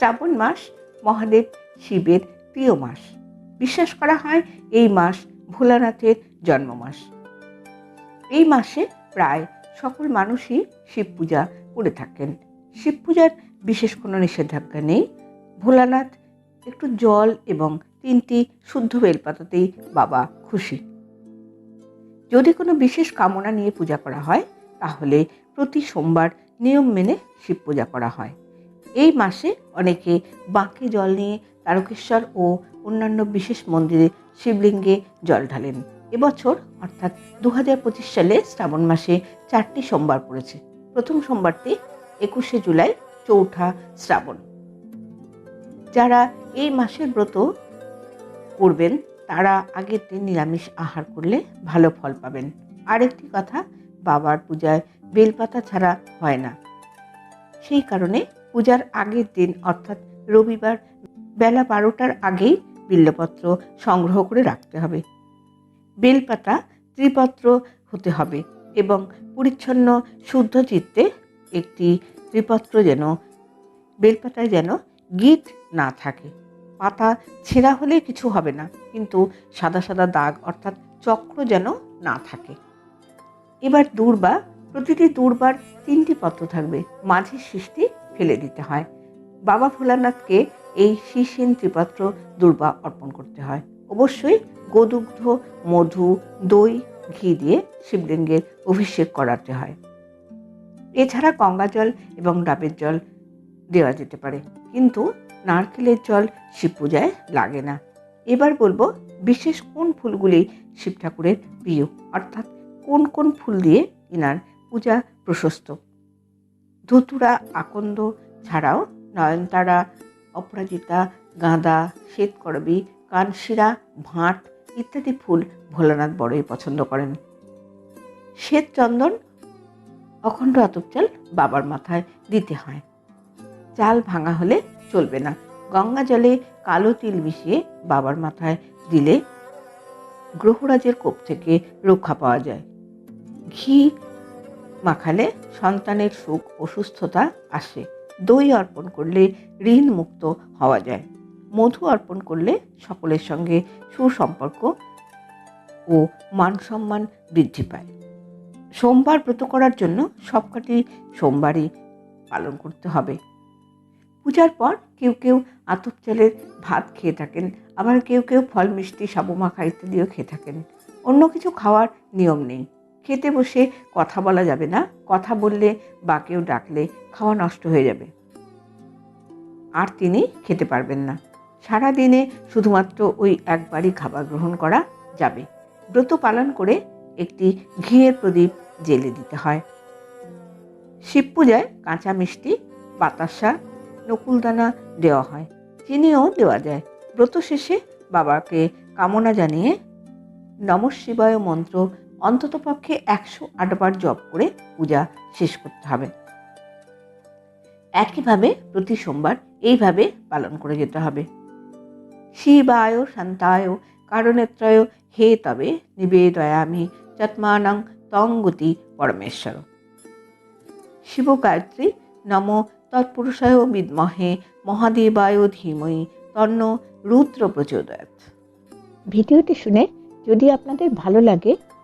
শ্রাবণ মাস, মহাদেব শিবের প্রিয় মাস। বিশ্বাস করা হয় এই মাস ভোলানাথের জন্ম মাস এই মাসে প্রায় সকল মানুষই শিব পূজা করে থাকেন। শিব পূজার বিশেষ কোনো নিষেধাজ্ঞা নেই। ভোলানাথ একটু জল এবং তিনটি শুদ্ধ বেলপাতাতেই বাবা খুশি। যদি কোনো বিশেষ কামনা নিয়ে পূজা করা হয়, তাহলে প্রতি সোমবার নিয়ম মেনে শিব পূজা করা হয়। এই মাসে অনেকে বাঁকে জল নিয়ে তারকেশ্বর ও অন্যান্য বিশেষ মন্দিরে শিবলিঙ্গে জল ঢালেন। এবছর অর্থাৎ দু সালে শ্রাবণ মাসে চারটি সোমবার পড়েছে। প্রথম সোমবারটি একুশে জুলাই, চৌঠা শ্রাবণ। যারা এই মাসের ব্রত করবেন, তারা আগের দিন নিরামিষ আহার করলে ভালো ফল পাবেন। আরেকটি কথা, বাবার পূজায় বেলপাতা ছাড়া হয় না। সেই কারণে পূজার আগের দিন, অর্থাৎ রবিবার বেলা বারোটার আগেই বিল্লপত্র সংগ্রহ করে রাখতে হবে। বেলপাতা ত্রিপত্র হতে হবে এবং পরিচ্ছন্ন শুদ্ধ চিত্তে একটি ত্রিপত্র যেন, বেলপাতায় যেন গিট না থাকে। পাতা ছেঁড়া হলে কিছু হবে না, কিন্তু সাদা সাদা দাগ, অর্থাৎ চক্র যেন না থাকে। এবার দূর্বা, প্রতিটি দূর্বার তিনটি পত্র থাকবে, মাঝের শীষটি ফেলে দিতে হয়। বাবা ভোলানাথকে এই শীষহীন ত্রিপাত্র দুর্বা অর্পণ করতে হয়। অবশ্যই গোদুগ্ধ, মধু, দই, ঘি দিয়ে শিবলিঙ্গের অভিষেক করাতে হয়। এছাড়া গঙ্গা জল এবং ডাবের জল দেওয়া যেতে পারে। কিন্তু নারকেলের জল শিব পূজায় লাগে না। এবার বলব, বিশেষ কোন ফুলগুলি শিব ঠাকুরের প্রিয়? অর্থাৎ কোন কোন ফুল দিয়ে ইনার পূজা প্রশস্ত? ধুতুরা, আকন্দ ছাড়াও নয়নতারা, অপরাজিতা, গাঁদা, শ্বেতকরবী, কানশিরা ভাঁট ইত্যাদি ফুল ভোলানাথ বড়ই পছন্দ করেন। শ্বেত চন্দন অখণ্ড আতপ চাল বাবার মাথায় দিতে হয়। চাল ভাঙা হলে চলবে না। গঙ্গা জলে কালো তিল মিশিয়ে বাবার মাথায় দিলে গ্রহরাজের কোপ থেকে রক্ষা পাওয়া যায়। ঘি মাখালে সন্তানের সুখ ও সুস্থতা আসে। দই অর্পণ করলে ঋণ মুক্ত হওয়া যায়। মধু অর্পণ করলে সকলের সঙ্গে সুসম্পর্ক ও মান সম্মান বৃদ্ধি পায়। সোমবার ব্রত করার জন্য সবকটি সোমবারই পালন করতে হবে। পূজার পর কেউ কেউ আতপ চালের ভাত খেয়ে থাকেন, আবার কেউ কেউ ফল, মিষ্টি, সাবু মাখা ইত্যাদিও খেয়ে থাকেন। অন্য কিছু খাওয়ার নিয়ম নেই। খেতে বসে কথা বলা যাবে না। কথা বললে বা কেউ ডাকলে খাওয়া নষ্ট হয়ে যাবে। আর তিনি খেতে পারবেন না। সারা দিনে শুধুমাত্র ওই একবারই খাবার গ্রহণ করা যাবে। ব্রত পালন করে একটি ঘিয়ের প্রদীপ জেলে দিতে হয়। শিব পূজায় কাঁচা মিষ্টি, বাতাসা, নকুলদানা দেওয়া হয়। চিনিও দেওয়া যায়। ব্রত শেষে বাবাকে কামনা জানিয়ে নম শিবায় মন্ত্র অন্ততপক্ষে একশো আটবার জপ করে পূজা শেষ করতে হবে। একইভাবে প্রতি সোমবার এইভাবে পালন করে যেতে হবে। শিবায় শান্তায় কারণেত্রয় হে তবে নিবেদয়ামি চত্মানং তঙ্গতি পরমেশ্বর। শিব গায়ত্রী নম তৎপুরুষায় বিদ্মহে মহাদেবায় ধীময়ী তন্ন রুদ্র প্রচোদয়াত ভিডিওটি শুনে যদি আপনাদের ভালো লাগে